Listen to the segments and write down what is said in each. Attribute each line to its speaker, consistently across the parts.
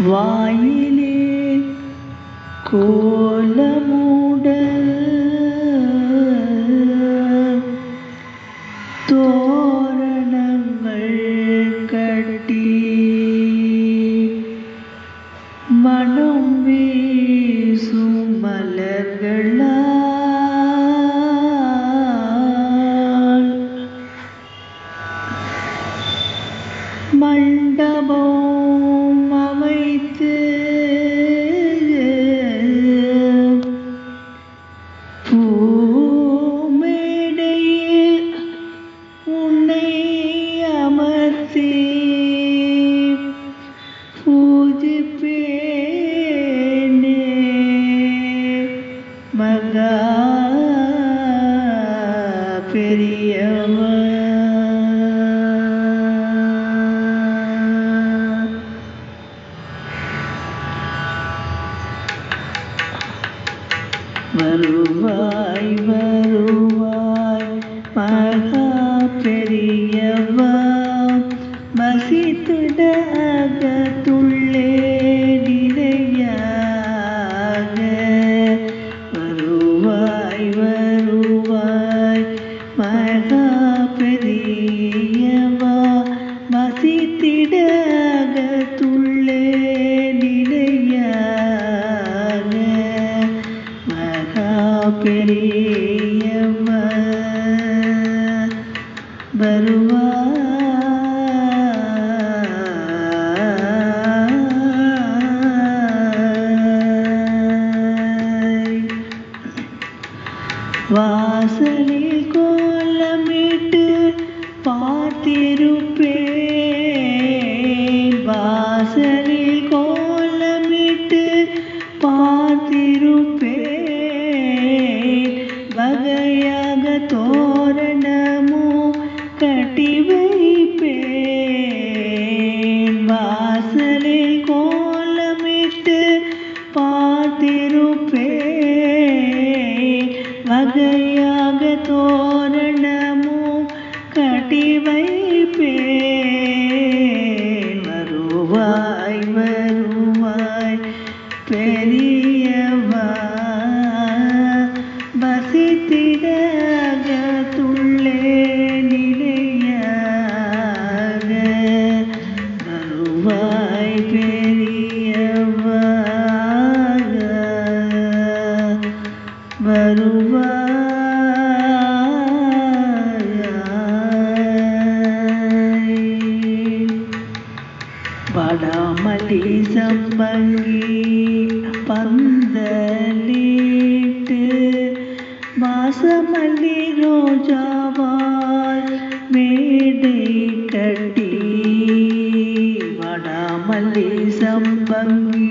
Speaker 1: வாயிலே கோலமுடல் வருவாய் வருவாய் மகா பெரியவா மசித்திட அகத்துள்ளே நிறையாக வருவாய் வருவாய் மகா பெரிய மகா பெரியவ வாசலில் கோலமிட்டு பார்த்திருப்பேன். வாசலில் கட்டி படாமலி சம்பங்கி பந்தலிட்டு வாசமல்லி ரோஜாவால் மேடை கட்டி வடாமல்லி சம்பங்கி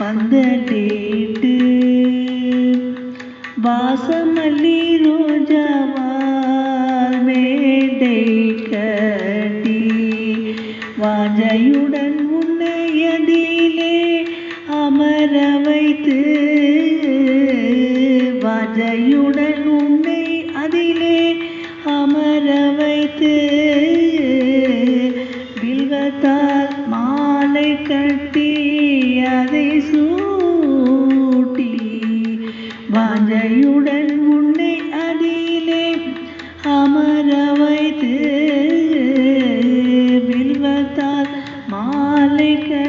Speaker 1: பந்தலிட்டு வாசம் வாஞ்சையுடன் உன்னை அதிலே அமர வைத்து வில்வத்தால் மாலை கட்டி அதை சூட்டி வாஞ்சையுடன் உன்னை அதிலே அமர வைத்து வில்வத்தால் மாலை கட்டி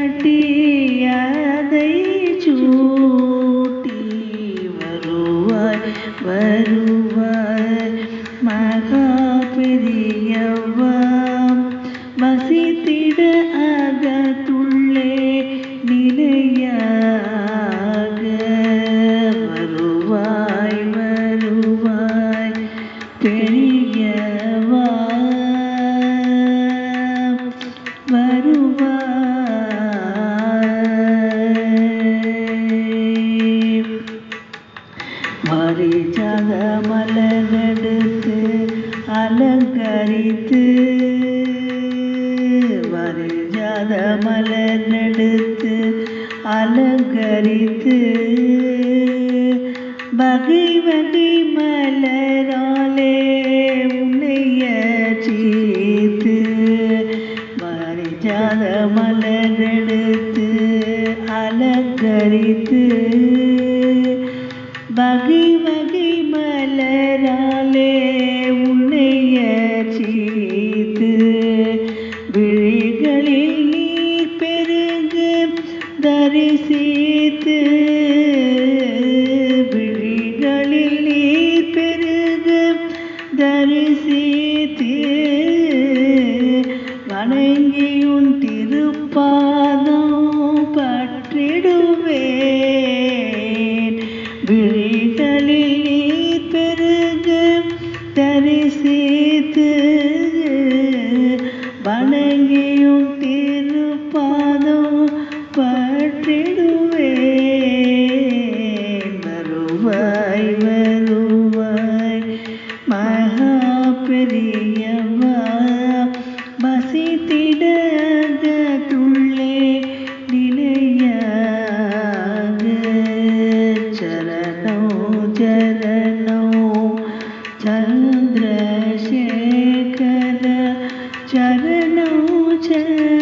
Speaker 1: பெரியவா வருவாய் மரிச்சத மலரெடுத்து அலங்கரித்து மரிச்சத மலரெடுத்து அலங்கரித்து வகை வகை மலராலே அழகெடுத்து அலங்கரித்து வகை வகை மலராலே உன்னைய சீத்து விழிகளில் நீர் பெருகு தரிசித்து விழிகளில் நீர் பெருகு தரிசித்து வணங்கியுன் चरणों चरण